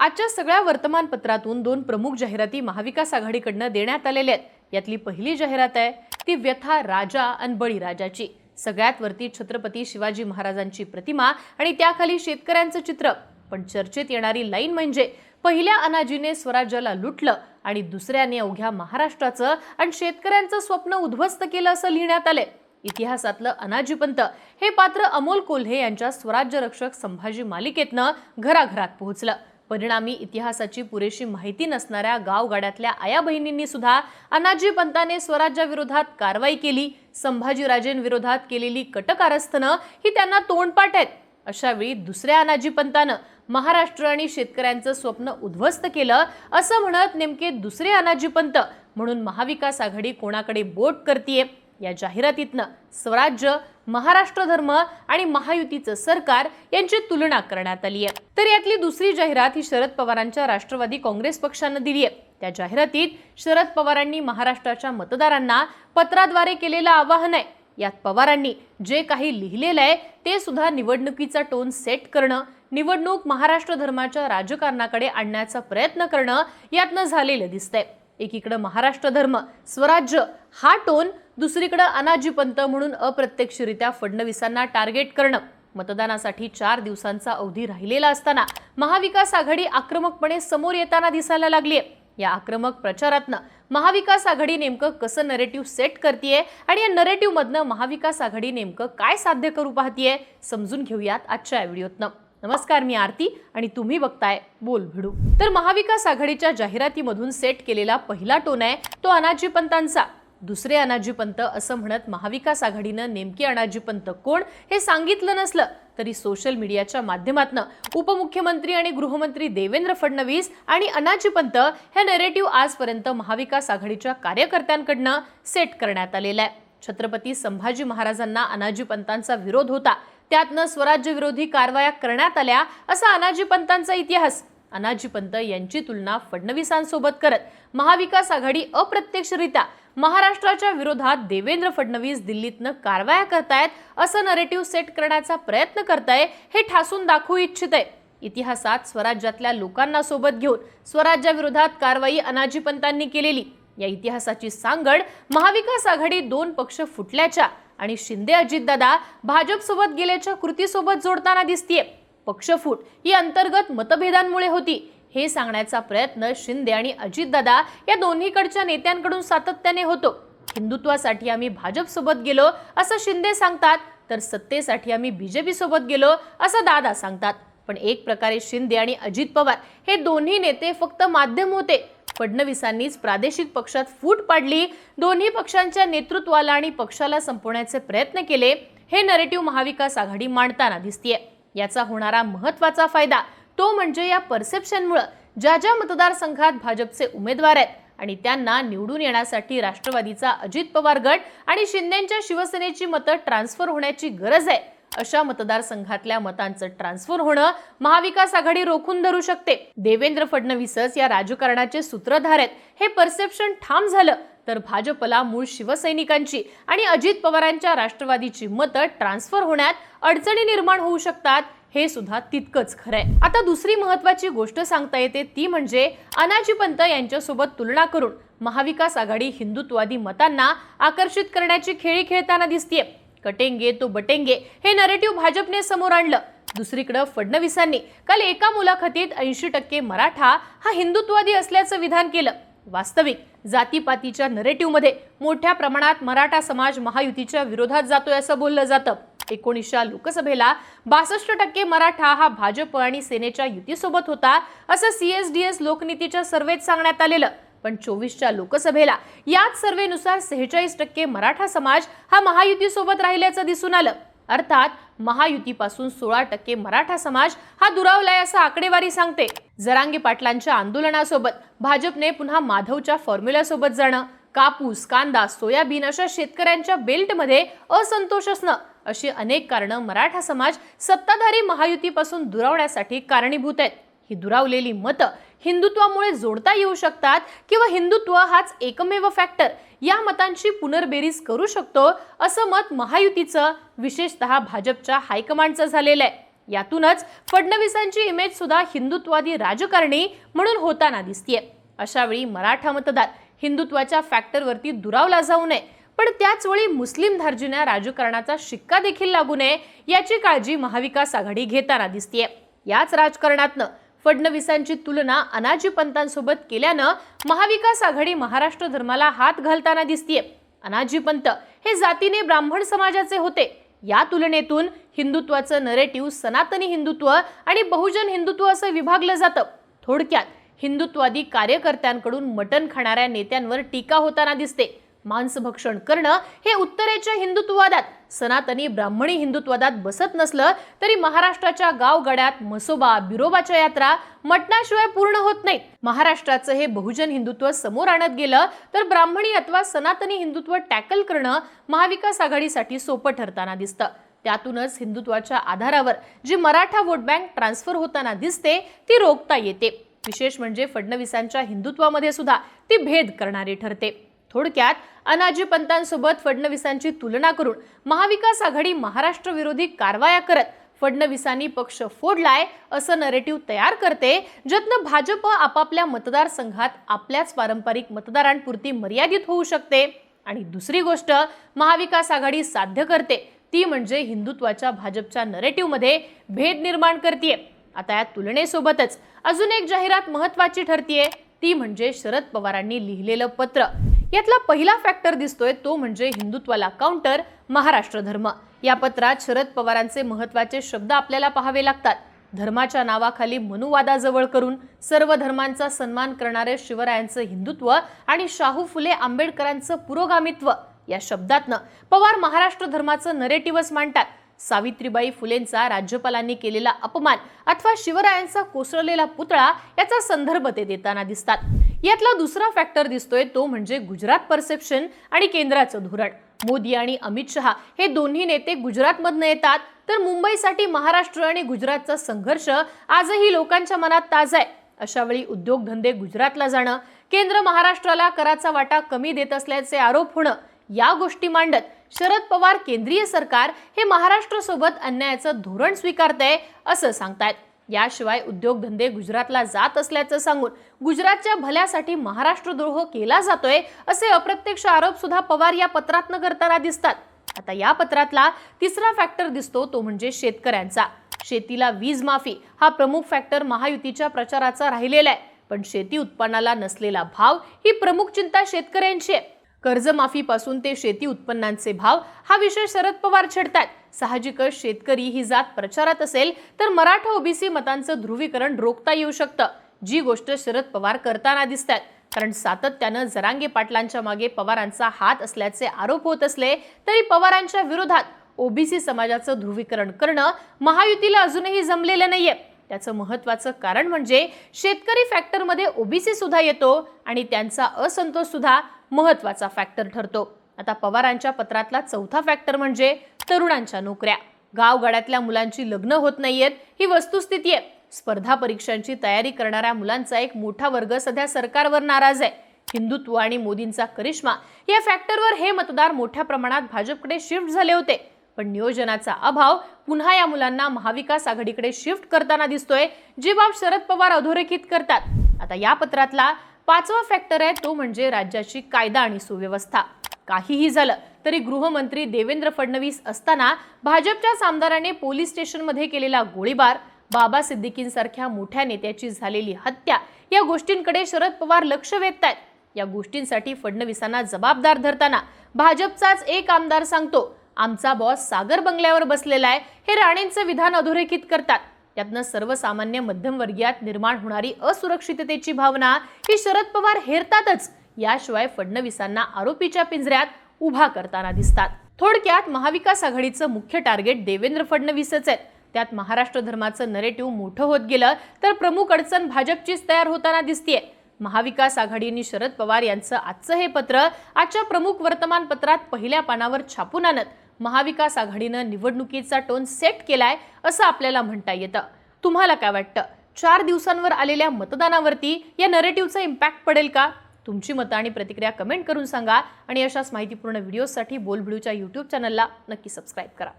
आजच्या सगळ्या वर्तमानपत्रातून दोन प्रमुख जाहिराती महाविकास आघाडीकडनं देण्यात आलेल्या आहेत. यातली पहिली जाहिरात आहे ती व्यथा राजा आणि बळीराजाची सगळ्यात वरती छत्रपती शिवाजी महाराजांची प्रतिमा आणि त्याखाली शेतकऱ्यांचं चित्र. पण चर्चेत येणारी लाईन म्हणजे पहिल्या अनाजीने स्वराज्याला लुटलं आणि दुसऱ्याने अवघ्या महाराष्ट्राचं आणि शेतकऱ्यांचं स्वप्न उद्ध्वस्त केलं असं लिहिण्यात आलंय. इतिहासातलं अनाजीपंत हे पात्र अमोल कोल्हे यांच्या स्वराज्य रक्षक संभाजी मालिकेतनं घराघरात पोहोचलं. परिणामी इतिहासाची पुरेशी माहिती नसणाऱ्या गावगाड्यातल्या आया बहिणींनी सुद्धा अनाजी पंताने स्वराज्याविरोधात कारवाई केली संभाजीराजेंविरोधात केलेली कटकारस्थनं ही त्यांना तोंडपाठ आहेत. अशावेळी दुसऱ्या अनाजी पंतानं महाराष्ट्र आणि शेतकऱ्यांचं स्वप्न उद्ध्वस्त केलं असं म्हणत नेमके दुसरे अनाजी पंत म्हणून महाविकास आघाडी कोणाकडे बोट करतीये? या जाहिरातीतनं स्वराज्य महाराष्ट्र धर्म आणि महायुतीचं सरकार यांची तुलना करण्यात आली आहे. तर यातली दुसरी जाहिरात ही शरद पवारांच्या राष्ट्रवादी काँग्रेस पक्षानं दिली आहे. त्या जाहिरातीत शरद पवारांनी महाराष्ट्राच्या मतदारांना पत्राद्वारे केलेलं आवाहन आहे. यात पवारांनी जे काही लिहिलेलं आहे ते सुद्धा निवडणुकीचा टोन सेट करणं निवडणूक महाराष्ट्र धर्माच्या राजकारणाकडे आणण्याचा प्रयत्न करणं यातनं झालेलं दिसतंय. एकीकडं महाराष्ट्र धर्म स्वराज्य हा टोन दुसरीकडं अनाजीपंत म्हणून अप्रत्यक्षरित्या फडणवीसांना टार्गेट करणं. मतदानासाठी चार दिवसांचा अवधी राहिलेला असताना महाविकास आघाडी आक्रमकपणे समोर येताना दिसायला लागली आहे या आक्रमक प्रचारातनं महाविकास आघाडी नेमकं कसं नरेटिव्ह सेट करतीये आणि या नरेटिव्हमधनं महाविकास आघाडी नेमकं काय साध्य करू पाहतीये समजून घेऊयात आजच्या या व्हिडिओतनं. नमस्कार मी आरती आणि तुम्ही बघताय बोल भिडू तर महाविकास आघाडीच्या जाहिरातीमधून सेट केलेला पहिला टोन आहे तो अनाजीपंतांचा दुसरे अनाजीपंत असं म्हणत महाविकास आघाडीनं नेमके अनाजीपंत कोण हे सांगितलं नसलं तरी सोशल मीडियाच्या माध्यमातून उपमुख्यमंत्री आणि गृहमंत्री देवेंद्र फडणवीस आणि अनाजीपंत हे नेरेटिव्ह आजपर्यंत महाविकास आघाडीच्या कार्यकर्त्यांकडनं सेट करण्यात आलेलं आहे. छत्रपती संभाजी महाराजांना अनाजीपंतांचा विरोध होता. त्यातनं स्वराज्य विरोधी कारवाया करण्यात आल्या असा अनाजीपंतांचा इतिहास. अनाजीपंत यांची तुलना फडणवीसांसोबत करत महाविकास आघाडी अप्रत्यक्षरित्या महाराष्ट्राच्या विरोधात देवेंद्र फडणवीस दिल्लीतनं कारवाया करतायत असं नरेटिव्ह सेट करण्याचा प्रयत्न करताय हे ठासून दाखवू इच्छित आहे इतिहासात स्वराज्यातल्या लोकांना सोबत घेऊन स्वराज्याविरोधात कारवाई अनाजीपंतांनी केलेली. या इतिहासाची सांगड महाविकास आघाडी दोन पक्ष फुटल्याच्या आणि शिंदे अजितदादा भाजपसोबत गेल्याच्या कृतीसोबत जोडताना दिसतीये. पक्षफूट ही अंतर्गत मतभेदांमुळे होती. हे सांगण्याचा प्रयत्न शिंदे आणि अजितदादा या दोन्हीकडच्या नेत्यांकडून सातत्याने होतो. हिंदुत्वासाठी आम्ही भाजपसोबत गेलो असं शिंदे सांगतात तर सत्तेसाठी आम्ही बीजेपी सोबत गेलो असं दादा सांगतात. पण एक प्रकारे शिंदे आणि अजित पवार हे दोन्ही नेते फक्त माध्यम होते. फडणवीसांनीच प्रादेशिक पक्षात फूट पाडली दोन्ही पक्षांच्या नेतृत्वाला आणि पक्षाला संपवण्याचे प्रयत्न केले हे नरेटिव्ह महाविकास आघाडी मांडताना दिसतीये. याचा होणारा महत्त्वाचा फायदा तो म्हणजे या परसेप्शनमुळं ज्या ज्या मतदारसंघात भाजपचे उमेदवार आहेत आणि त्यांना निवडून येण्यासाठी राष्ट्रवादीचा अजित पवार गट आणि शिंदेच्या शिवसेनेची मतं ट्रान्सफर होण्याची गरज आहे अशा मतदारसंघातल्या मतांचं ट्रान्सफर होणं महाविकास आघाडी रोखून धरू शकते. देवेंद्र फडणवीसच या राजकारणाचे सूत्रधार आहेत. हे परसेप्शन ठाम झालं तर भाजपला मूळ शिवसैनिकांची आणि अजित पवारांच्या राष्ट्रवादीची मतं ट्रान्सफर होण्यात अडचणी निर्माण होऊ शकतात हे सुद्धा तितकंच खरंय. आता दुसरी महत्वाची गोष्ट सांगता येते ती म्हणजे अनाजी पंत यांच्यासोबत तुलना करून महाविकास आघाडी हिंदुत्वादी मतांना आकर्षित करण्याची खेळी खेळताना दिसतीये. कटेंगे तो बटेंगे हे नरेटिव्ह भाजपने समोर आणलं. दुसरीकडे फडणवीसांनी काल एका मुलाखतीत ऐंशी टक्के मराठा हा हिंदुत्वादी असल्याचं विधान केलं. वास्तविक जातीपातीच्या नरेटिव्हमध्ये मोठ्या प्रमाणात मराठा समाज महायुतीच्या विरोधात जातोय असं बोललं जातं. एकोणीसच्या लोकसभेला बासष्ट टक्के मराठा हा भाजप आणि सेनेच्या युतीसोबत होता असं सीएसडीएस लोकनीतीच्या सर्वेत सांगण्यात आलेलं. पण चोवीसच्या लोकसभेला याच सर्वेनुसार सेहेचाळीस टक्के मराठा समाज हा महायुतीसोबत राहिल्याचं दिसून आलं. अर्थात महायुतीपासून सोळा टक्के मराठा समाज हा दुरावलाय असं आकडेवारी सांगते. जरांगे पाटलांच्या आंदोलनासोबत भाजपने पुन्हा माधवच्या फॉर्म्युल्यासोबत जाणं कापूस कांदा सोयाबीन अशा शेतकऱ्यांच्या बेल्टमध्ये असंतोष असणं अशी अनेक कारणं मराठा समाज सत्ताधारी महायुतीपासून दुरावण्यासाठी कारणीभूत आहेत. ही दुरावलेली मतं हिंदुत्वामुळे जोडता येऊ शकतात किंवा हिंदुत्व हाच एकमेव फॅक्टर या मतांची पुनर्बेरीज करू शकतो असं मत महायुतीचं विशेषतः भाजपच्या हायकमांडचं झालेलं आहे. यातूनच फडणवीसांची इमेज सुद्धा हिंदुत्वादी राजकारणी म्हणून होताना दिसतीये. अशावेळी मराठा मतदार हिंदुत्वाच्या फॅक्टरवरती दुरावला जाऊ नये. पण त्याचवेळी मुस्लिम धार्जिण्या राजकारणाचा शिक्का देखील लागू नये याची काळजी महाविकास आघाडी घेताना दिसतीये. याच राजकारणातनं फडणवीसांची तुलना अनाजी पंतांसोबत केल्यानं महाविकास आघाडी महाराष्ट्र धर्माला हात घालताना दिसतीये. अनाजी पंत हे जातीने ब्राह्मण समाजाचे होते. या तुलनेतून हिंदुत्वाचं नरेटिव्ह सनातनी हिंदुत्व आणि बहुजन हिंदुत्व असं विभागलं जातं. थोडक्यात हिंदुत्वादी कार्यकर्त्यांकडून मटण खाणाऱ्या नेत्यांवर टीका होताना दिसते. मांसभक्षण करणं हे उत्तरेच्या हिंदुत्ववादात सनातनी ब्राह्मणी हिंदुत्ववादात बसत नसलं तरी महाराष्ट्राच्या गावगड्यात मसोबा बिरोबाच्या यात्रा मटणाशिवाय पूर्ण होत नाहीत. महाराष्ट्राचं हे बहुजन हिंदुत्व समोर आणत गेलं तर ब्राह्मणी अथवा सनातनी हिंदुत्व टॅकल करणं महाविकास आघाडीसाठी सोपं ठरताना दिसतं. त्यातूनच हिंदुत्वाच्या आधारावर जी मराठा वोट बँक ट्रान्सफर होताना दिसते ती रोखता येते. विशेष म्हणजे फडणवीसांच्या हिंदुत्वामध्ये सुद्धा ती भेद करणारी ठरते. थोडक्यात अनाजी पंतांसोबत फडणवीसांची तुलना करून महाविकास आघाडी महाराष्ट्र विरोधी कारवाया करत फडणवीसांनी पक्ष फोडलाय असं नरेटिव्ह तयार करते ज्यातनं भाजप आपापल्या मतदारसंघात आपल्याच पारंपरिक मतदारांपुरती मर्यादित होऊ शकते. आणि दुसरी गोष्ट महाविकास आघाडी साध्य करते. ती म्हणजे हिंदुत्वाच्या भाजपच्या नरेटिव्हमध्ये भेद निर्माण करते आता या तुलनेसोबतच अजून एक जाहिरात महत्वाची ठरतीये ती म्हणजे शरद पवारांनी लिहिलेलं पत्र. यातला पहिला फॅक्टर दिसतोय तो म्हणजे हिंदुत्वाला काउंटर महाराष्ट्र धर्म. या पत्रात शरद पवारांचे महत्त्वाचे शब्द आपल्याला पाहावे लागतात. धर्माच्या नावाखाली मनुवादाजवळ करून सर्व धर्मांचा सन्मान करणारे शिवरायांचं हिंदुत्व आणि शाहू फुले आंबेडकरांचं पुरोगामित्व या शब्दातनं पवार महाराष्ट्र धर्माचं नरेटिव्हच मांडतात. सावित्रीबाई फुलेंचा राज्यपालांनी केलेला अपमान अथवा शिवरायांचा कोसळलेला पुतळा याचा संदर्भ ते देताना दिसतात. यातला दुसरा फॅक्टर दिसतोय तो म्हणजे गुजरात परसेप्शन आणि केंद्राचं धोरण. मोदी आणि अमित शहा हे दोन्ही नेते गुजरातमधनं येतात तर मुंबईसाठी महाराष्ट्र आणि गुजरातचा संघर्ष आजही लोकांच्या मनात ताज आहे. अशा वेळी उद्योगधंदे गुजरातला जाणं केंद्र महाराष्ट्राला कराचा वाटा कमी देत असल्याचे आरोप होणं या गोष्टी मांडत शरद पवार केंद्रीय सरकार हे महाराष्ट्रासोबत अन्यायाचं धोरण स्वीकारतंय असं सांगतायत. याशिवाय उद्योगधंदे गुजरातला जात असल्याचं सांगून गुजरातच्या भल्यासाठी महाराष्ट्रद्रोह केला जातोय असे अप्रत्यक्ष आरोप सुद्धा पवार या पत्रातनं करताना दिसतात. आता या पत्रातला तिसरा फॅक्टर दिसतो तो म्हणजे शेतकऱ्यांचा. शेतीला वीज माफी हा प्रमुख फॅक्टर महायुतीच्या प्रचाराचा राहिलेला आहे. पण शेती उत्पन्नाला नसलेला भाव ही प्रमुख चिंता शेतकऱ्यांची आहे. कर्जमाफीपासून ते शेती उत्पन्नांचे भाव हा विषय शरद पवार छेडतात साहजिकच शेतकरी ही जात प्रचारात असेल तर मराठा ओबीसी मतांचं ध्रुवीकरण रोखता येऊ शकतं जी गोष्ट शरद पवार करताना दिसतात कारण सातत्यानं जरांगे पाटलांच्या मागे पवारांचा हात असल्याचे आरोप होत असले तरी पवारांच्या विरोधात ओबीसी समाजाचं ध्रुवीकरण करणं महायुतीला अजूनही जमलेलं नाहीये. त्याचं महत्वाचं कारण म्हणजे शेतकरी फॅक्टरमध्ये ओबीसी सुद्धा येतो आणि त्यांचा असंतोष सुद्धा महत्त्वाचा फॅक्टर ठरतो. आता पवारांच्या पत्रातला चौथा फॅक्टर म्हणजे तरुणांच्या नोकऱ्या. गावगाड्यातल्या मुलांची लग्न होत नाहीयेत ही वस्तुस्थिती आहे स्पर्धा परीक्षांची तयारी करणाऱ्या मुलांचा एक मोठा वर्ग सध्या सरकारवर नाराज आहे. हिंदुत्व आणि मोदींचा करिश्मा या फॅक्टरवर हे मतदार मोठ्या प्रमाणात भाजपकडे शिफ्ट झाले होते. पण नियोजनाचा अभाव पुन्हा या मुलांना महाविकास आघाडीकडे शिफ्ट करताना दिसतोय जी बाब शरद पवार अधोरेखित करतात. आता या पत्रातला पाचवा फॅक्टर आहे तो म्हणजे राज्याची कायदा आणि सुव्यवस्था. काहीही झालं तरी गृहमंत्री देवेंद्र फडणवीस असताना भाजपच्याच आमदाराने पोलीस स्टेशनमध्ये केलेला गोळीबार बाबा सिद्दीकींसारख्या मोठ्या नेत्याची झालेली हत्या या गोष्टींकडे शरद पवार लक्ष वेधत आहेत या गोष्टींसाठी फडणवीसांना जबाबदार धरताना भाजपचाच एक आमदार सांगतो आमचा बॉस सागर बंगल्यावर बसलेला आहे हे राणेंचं विधान अधोरेखित करतात. त्यातनं सर्वसामान्य मध्यमवर्गीयात निर्माण होणारी असुरक्षिततेची भावना ही शरद पवार हेरतातच. याशिवाय फडणवीसांना आरोपीच्या पिंजऱ्यात उभा करताना दिसतात. थोडक्यात महाविकास आघाडीचं मुख्य टार्गेट देवेंद्र फडणवीसच आहेत. त्यात महाराष्ट्र धर्माचं नरेटिव्ह मोठं होत गेलं तर प्रमुख अडचण भाजपचीच तयार होताना दिसतीये. महाविकास आघाडीने शरद पवार यांचं आजचं हे पत्र आजच्या प्रमुख वर्तमानपत्रात पहिल्या पानावर छापून आणत महाविकास आघाडीनं निवडणुकीचा टोन सेट केलाय असं आपल्याला म्हणता येतं. तुम्हाला काय वाटतं? चार दिवसांवर आलेल्या मतदानावरती या नरेटिव्हचा इम्पॅक्ट पडेल का? तुमची मतं आणि प्रतिक्रिया कमेंट करून सांगा आणि अशाच माहितीपूर्ण व्हिडिओसाठी बोलबिडूच्या यूट्यूब चॅनलला नक्की सबस्क्राईब करा.